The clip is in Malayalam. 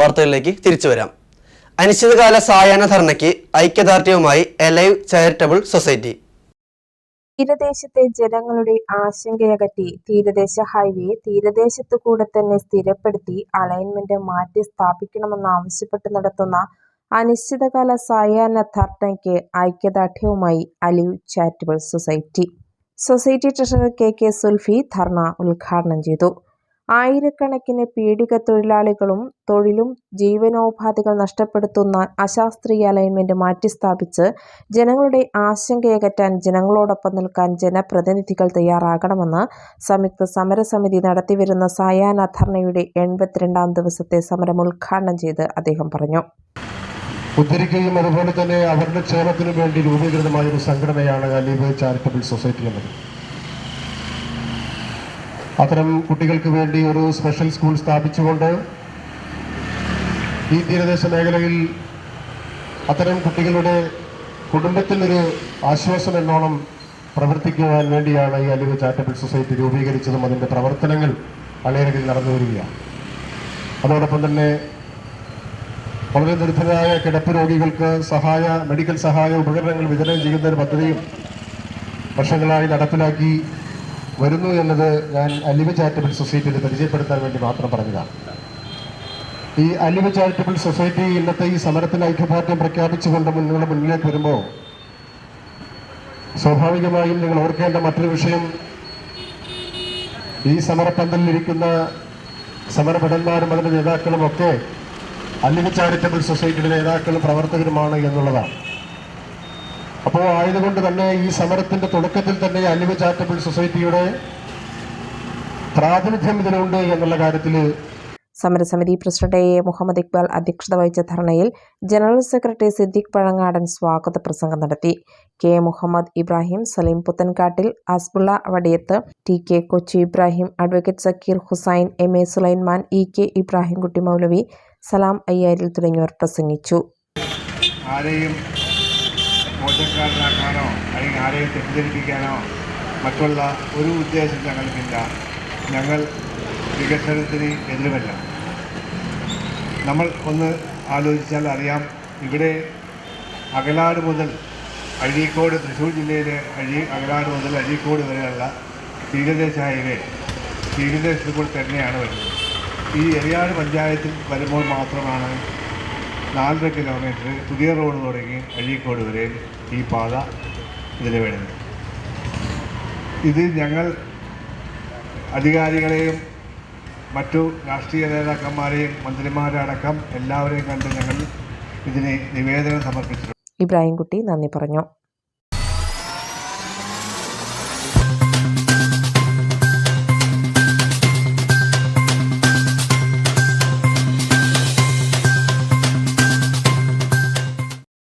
വാർത്തകളിലേക്ക് തിരിച്ചു വരാം. അനിശ്ചിതകാല സായാഹ്ന ധർണയ്ക്ക് ഐക്യദാർഢ്യവുമായി എലൈവ് ചാരിറ്റബിൾ സൊസൈറ്റി. തീരദേശത്തെ ജനങ്ങളുടെ ആശങ്കയകറ്റി തീരദേശ ഹൈവേ തീരദേശത്തു കൂടെ തന്നെ സ്ഥിരപ്പെടുത്തി അലൈൻമെന്റ് മാറ്റി സ്ഥാപിക്കണമെന്നാവശ്യപ്പെട്ട് നടത്തുന്ന അനിശ്ചിതകാല സായാഹ്ന ധർണയ്ക്ക് ഐക്യദാർഢ്യവുമായി Aliv charitable society. Society treasurer K K Sulfi ധർണ ഉദ്ഘാടനം ചെയ്തു. ആയിരക്കണക്കിന് പീഡിക തൊഴിലാളികളും തൊഴിലും ജീവനോപാധികൾ നഷ്ടപ്പെടുത്തുന്ന അശാസ്ത്രീയ അലൈൻമെന്റ് മാറ്റിസ്ഥാപിച്ച് ജനങ്ങളുടെ ആശങ്കയകറ്റാൻ ജനങ്ങളോടൊപ്പം നിൽക്കാൻ ജനപ്രതിനിധികൾ തയ്യാറാകണമെന്ന് സംയുക്ത സമരസമിതി നടത്തിവരുന്ന സായാഹ്ന ധർണയുടെ എൺപത്തിരണ്ടാം ദിവസത്തെ സമരം ഉദ്ഘാടനം ചെയ്ത് അദ്ദേഹം പറഞ്ഞു. ഉദ്ധരിക്കുകയും അതുപോലെ തന്നെ അവരുടെ ക്ഷേമത്തിനു വേണ്ടി രൂപീകൃതമായ ഒരു സംഘടനയാണ് അലീബ് ചാരിറ്റബിൾ സൊസൈറ്റി എന്നത്. അത്തരം കുട്ടികൾക്ക് വേണ്ടി ഒരു സ്പെഷ്യൽ സ്കൂൾ സ്ഥാപിച്ചുകൊണ്ട് ഈ തീരദേശ മേഖലയിൽ അത്തരം കുട്ടികളുടെ കുടുംബത്തിനൊരു ആശ്വാസം എന്നോണം പ്രവർത്തിക്കുവാൻ വേണ്ടിയാണ് ഈ അലിവ് ചാരിറ്റബിൾ സൊസൈറ്റി രൂപീകരിച്ചതും അതിന്റെ പ്രവർത്തനങ്ങൾ വളരെയധികം നടന്നു വരികയാണ്. അതോടൊപ്പം തന്നെ വളരെ ദുരിതരായ കിടപ്പ് രോഗികൾക്ക് സഹായ മെഡിക്കൽ സഹായ ഉപകരണങ്ങൾ വിതരണം ചെയ്യുന്ന ഒരു പദ്ധതിയും വർഷങ്ങളായി നടപ്പിലാക്കി വരുന്നു എന്നത് ഞാൻ അലിവ ചാരിറ്റബിൾ സൊസൈറ്റിയിൽ പരിചയപ്പെടുത്താൻ വേണ്ടി മാത്രം പറഞ്ഞതാണ് ഈ അലിവ ചാരിറ്റബിൾ സൊസൈറ്റി ഇന്നത്തെ ഈ സമരത്തിന് ഐക്യദാർഢ്യം പ്രഖ്യാപിച്ചുകൊണ്ട് നിങ്ങളുടെ മുന്നിലേക്ക് വരുമ്പോൾ സ്വാഭാവികമായും നിങ്ങൾ ഓർക്കേണ്ട മറ്റൊരു വിഷയം ഈ സമരപ്പന്തലിലിരിക്കുന്ന സമരഭടന്മാരും അതിന്റെ നേതാക്കളും ഒക്കെ അലിവ ചാരിറ്റബിൾ സൊസൈറ്റിയുടെ നേതാക്കളും പ്രവർത്തകരുമാണ് എന്നുള്ളതാണ്. അപ്പോൾ ആയതുകൊണ്ട് തന്നെ ഈ സമരത്തിന്റെ തുടക്കത്തിൽ തന്നെ അലിവ് ചാരിറ്റബിൾ സൊസൈറ്റിയുടെ പ്രാതിനിധ്യം ഇതിലുണ്ട് എന്നുള്ള കാര്യത്തിൽ സമരസമിതി president A. A Muhammad Iqbal അധ്യക്ഷത വഹിച്ച ധർണയിൽ ജനറൽ സെക്രട്ടറി സിദ്ദിഖ് പഴങ്ങാടൻ സ്വാഗത പ്രസംഗം നടത്തി. K. Muhammad Ibrahim Salim Puthenkattil Asbulla Vadiyath T. K. Kochi Ibrahim advocate Zakir Hussain M. A. Sulaiman E. K. Ibrahimkutty Moulavi Salam Ayyaril തുടങ്ങിയവർ പ്രസംഗിച്ചു. ആരെയും മോശക്കാരനാക്കാനോ അല്ലെങ്കിൽ ആരെയും തെറ്റിദ്ധരിപ്പിക്കാനോ മറ്റുള്ള ഒരു ഉദ്ദേശം ഞങ്ങൾക്കില്ല. ഞങ്ങൾ വികസനത്തിന് എതിരുമല്ല നമ്മൾ ഒന്ന് ആലോചിച്ചാൽ അറിയാം ഇവിടെ അകലാട് മുതൽ അഴീക്കോട് തൃശ്ശൂർ ജില്ലയിലെ അഴി അകലാട് മുതൽ അഴീക്കോട് വരെയുള്ള തീരദേശ ഹൈവേ തീരദേശത്തിൽ കൂടെ തന്നെയാണ് വരുന്നത്. ഈ എറിയാട് പഞ്ചായത്തിൽ വരുമ്പോൾ മാത്രമാണ് നാലര കിലോമീറ്റർ പുതിയ റോഡ് തുടങ്ങി അഴീക്കോട് വരെ ഈ പാത ഇതിൽ വരുന്നത് ഇത് ഞങ്ങൾ അധികാരികളെയും മറ്റു രാഷ്ട്രീയ നേതാക്കന്മാരെയും മന്ത്രിമാരടക്കം എല്ലാവരെയും കണ്ട് ഞങ്ങൾ ഇതിന് നിവേദനം സമർപ്പിച്ചിട്ടുണ്ട് ഇബ്രാഹിംകുട്ടി നന്ദി പറഞ്ഞു.